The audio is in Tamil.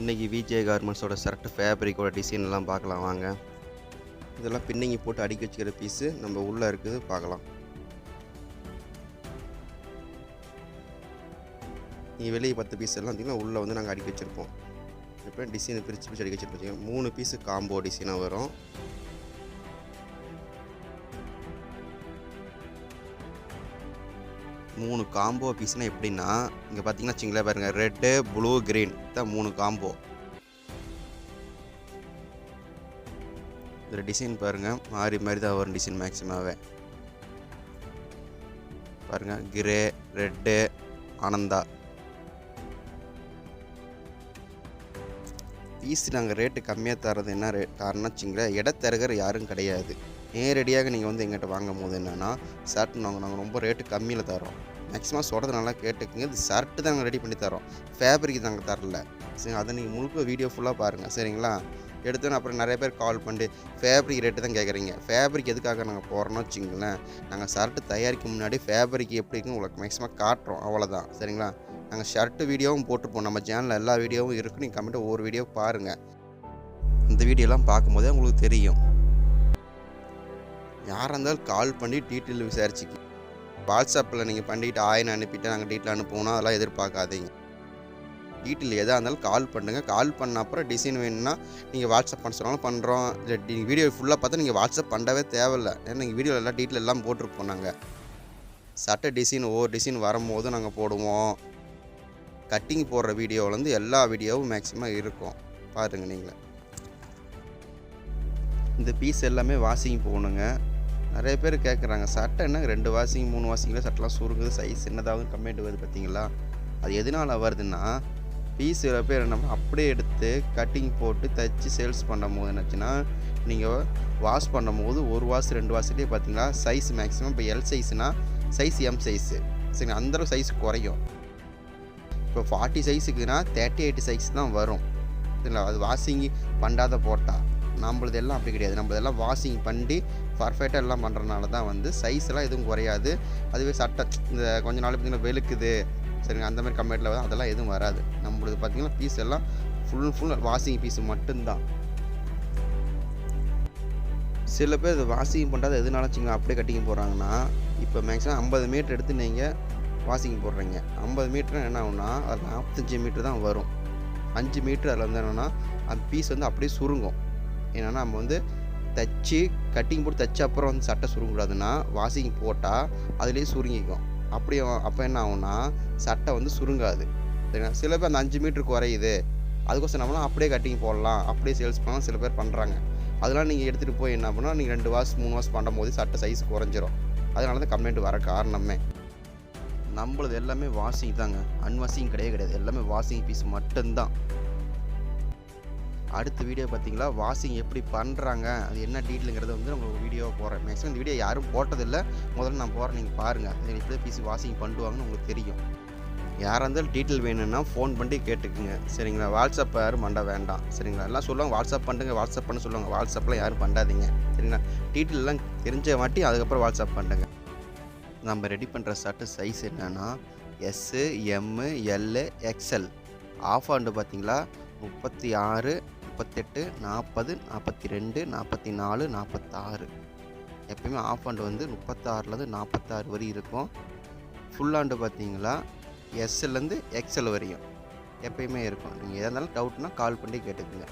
இன்றைக்கி விஜே கார்மெண்ட்ஸோட ஷர்ட் ஃபேப்ரிக்கோட டிசைன் எல்லாம் பார்க்கலாம் வாங்க. இதெல்லாம் பின்னிங்கி போட்டு அடுக்கி வச்சுக்கிற பீஸு நம்ம உள்ளே இருக்குது பார்க்கலாம். நீங்கள் வெளியே பத்து பீஸ் எல்லாம் பார்த்தீங்கன்னா உள்ளே வந்து நாங்கள் அடுக்கி வச்சுருப்போம். இப்போ டிசைனை பிரித்து பிரித்து அடுக்கி வச்சுருப்போம். மூணு பீஸு காம்போ டிசைனாக வரும். மூணு காம்போ பீஸ்னால் எப்படின்னா இங்கே பார்த்தீங்கன்னா வச்சுங்களேன் பாருங்கள் ரெட்டு ப்ளூ க்ரீன் தான் மூணு காம்போ இதில் டிசைன் பாருங்கள் மாறி மாறி தான் வரும் டிசைன் மேக்ஸிமாவே பாருங்கள் கிரே ரெட்டு ஆனந்தா. பீஸ் நாங்கள் ரேட்டு கம்மியாக தரது என்ன ரேட் காரணம் வச்சுங்களேன் இடத்தரகர் யாரும் கிடையாது. நேரடியாக நீங்கள் வந்து எங்கிட்ட வாங்கும் போது என்னென்னா ஷர்ட் நாங்கள் நாங்கள் ரொம்ப ரேட்டு கம்மியில் தரோம் மேக்ஸிமம் சொல்கிறது நல்லா கேட்டுக்குங்க. இது ஷர்ட்டு தான் நாங்கள் ரெடி பண்ணி தரோம் ஃபேப்ரிக் நாங்கள் தரல. சரி அதை நீங்கள் முழுக்க வீடியோ ஃபுல்லாக பாருங்கள் சரிங்களா? எடுத்தோன்னு அப்புறம் நிறைய பேர் கால் பண்ணிட்டு ஃபேப்ரிக் ரேட்டு தான் கேட்குறீங்க ஃபேப்ரிக் எதுக்காக நாங்கள் போகிறோன்னு வச்சுங்களேன் நாங்கள் ஷர்ட்டு தயாரிக்க முன்னாடி ஃபேப்ரிக் எப்படி இருக்குன்னு உங்களுக்கு மேக்ஸிமம் காட்டுறோம். அவ்வளோதான் சரிங்களா? நாங்கள் ஷர்ட்டு வீடியோவும் போட்டுப்போம். நம்ம சேனலில் எல்லா வீடியோவும் இருக்குது நீங்கள் கமெண்ட்டு ஒவ்வொரு வீடியோ பாருங்கள் இந்த வீடியோலாம் பார்க்கும்போதே உங்களுக்கு தெரியும். யாராக இருந்தாலும் கால் பண்ணி டீட்டெயில் விசாரிச்சுக்கி. வாட்ஸ்அப்பில் நீங்கள் பண்ணிட்டு ஆயினை அனுப்பிட்டு நாங்கள் டீட்டெயில் அனுப்புவோம்னா அதெல்லாம் எதிர்பார்க்காதீங்க. டீட்டெயில் எதாக இருந்தாலும் கால் பண்ணுங்கள் கால் பண்ண அப்புறம் டிசைன் வேணும்னா நீங்கள் வாட்ஸ்அப் பண்ண சொன்னாலும் பண்ணுறோம். இல்லை நீங்கள் வீடியோ ஃபுல்லாக பார்த்தா நீங்கள் வாட்ஸ்அப் பண்ணவே தேவையில்லை. ஏன்னா நீங்கள் வீடியோ எல்லாம் டீட்டெயில் எல்லாம் போட்டிருப்போம் நாங்கள். சட்டை டிசைன் ஒவ்வொரு டிசைன் வரும்போது நாங்கள் போடுவோம். கட்டிங் போடுற வீடியோவிலேருந்து எல்லா வீடியோவும் மேக்ஸிமம் இருக்கும். பாருங்கள் நீங்களே. இந்த பீஸ் எல்லாமே வாஷிங் போகணுங்க. நிறைய பேர் கேட்குறாங்க சட்டை என்ன? ரெண்டு வாஷிங் மூணு வாஷிங்கில் சட்டெலாம் சுருங்குது சைஸ் என்னதாவது கம்மியாட்டு வருது பார்த்தீங்களா? அது எதனால் வருதுன்னா பீஸ் சில பேர் என்ன அப்படியே எடுத்து கட்டிங் போட்டு தைச்சி சேல்ஸ் பண்ணும் போது என்னாச்சுன்னா நீங்கள் வாஷ் பண்ணும் போது ஒரு வாஷ் ரெண்டு வாஷ்லேயே பார்த்தீங்கன்னா சைஸ் மேக்ஸிமம் இப்போ எல் சைஸ்னால் சைஸ் எம் சைஸு சரி அந்த சைஸ் குறையும். இப்போ ஃபார்ட்டி சைஸுக்குன்னா தேர்ட்டி எயிட் சைஸ் தான் வரும். இல்லை அது வாஷிங் பண்ணாத போட்டால் நம்மளது எல்லாம் அப்படி கிடையாது. நம்மளதெல்லாம் வாஷிங் பண்ணி பர்ஃபெக்டாக எல்லாம் பண்ணுறனால தான் வந்து சைஸ்லாம் எதுவும் குறையாது. அதுவே சட்டை இந்த கொஞ்ச நாள் பார்த்தீங்கன்னா வெளுக்குது. சரிங்க அந்த மாதிரி கம்பெனியில் அதெல்லாம் எதுவும் வராது. நம்மளது பார்த்தீங்கன்னா பீஸ் எல்லாம் ஃபுல் ஃபுல் வாஷிங் பீஸ் மட்டும்தான். சில பேர் இது வாஷிங் பண்ணுறது எதுனால வச்சுக்கோங்க அப்படியே கட்டிங்க போகிறாங்கன்னா இப்போ மேக்ஸிமம் ஐம்பது மீட்டர் எடுத்து நீங்கள் வாஷிங் போடுறீங்க. ஐம்பது மீட்டர் என்ன ஆகும்னா அது நாற்பத்தஞ்சு மீட்டர் தான் வரும். அஞ்சு மீட்டர் அதில் வந்து என்னென்னா அந்த பீஸ் வந்து அப்படியே சுருங்கும். என்னென்னா நம்ம வந்து தைச்சி கட்டிங் போட்டு தைச்ச அப்புறம் வந்து சட்டை சுருங்கக்கூடாதுன்னா வாஷிங் போட்டால் அதுலேயே சுருங்கிக்கும். அப்படியே அப்போ என்ன ஆகும்னா சட்டை வந்து சுருங்காது. சரிங்களா? சில பேர் அந்த அஞ்சு மீட்ரு குறையுது. அதுக்கோசம் நம்மளாம் அப்படியே கட்டிங் போடலாம். அப்படியே சேல்ஸ் பண்ணலாம். சில பேர் பண்ணுறாங்க அதெல்லாம் நீங்கள் எடுத்துகிட்டு போய் என்ன பண்ணால் நீங்கள் ரெண்டு வாஷ் மூணு வாஷ் பண்ணும்போது சட்டை சைஸ் குறைஞ்சிரும். அதனால தான் கம்ப்ளைண்ட் வர காரணமே. நம்மளது எல்லாமே வாஷிங் தாங்க. அன்வாஷிங் கிடையவே கிடையாது. எல்லாமே வாஷிங் பீஸ் மட்டும்தான். அடுத்த வீடியோ பார்த்தீங்களா? வாஷிங் எப்படி பண்ணுறாங்க அது என்ன டீட்டெயிலுங்கிறத வந்து உங்களுக்கு வீடியோ போடுறேன். மேக்ஸிமம் இந்த வீடியோ யாரும் போட்டதில்லை. முதல்ல நான் போகிறேன் நீங்கள் பாருங்கள் அது இப்படி வாஷிங் பண்ணுவாங்கன்னு உங்களுக்கு தெரியும். யாராக இருந்தாலும் டீட்டெயில் வேணும்னா ஃபோன் பண்ணி கேட்டுக்குங்க. சரிங்களா? வாட்ஸ்அப் யாரும் பண்ண வேண்டாம். சரிங்களா? எல்லாம் சொல்லுவாங்க வாட்ஸ்அப் பண்ணுங்க வாட்ஸ்அப் பண்ண சொல்லுவாங்க. வாட்ஸ்அப்பில் யாரும் பண்ணாதீங்க. சரிங்களா? டீட்டெயிலெலாம் தெரிஞ்ச மாட்டி அதுக்கப்புறம் வாட்ஸ்அப் பண்ணுங்க. நம்ம ரெடி பண்ணுற ஷர்ட்டு சைஸ் என்னென்னா S M L XL of ஆண்டு பார்த்தீங்களா? முப்பத்தி ஆறு நாற்பத்தெட்டு நாற்பது நாற்பத்தி ரெண்டு நாற்பத்தி நாலு நாற்பத்தாறு. எப்பயுமே ஆஃப் ஆண்டு வந்து முப்பத்தாறுலேருந்து நாற்பத்தாறு வரி இருக்கும். ஃபுல் ஆண்டு பார்த்தீங்களா? எஸ்எல்லேருந்து எக்ஸ்எல் வரையும் எப்பயுமே இருக்கும். நீங்கள் எதாக இருந்தாலும் டவுட்னா கால் பண்ணி கேட்டுக்குங்க.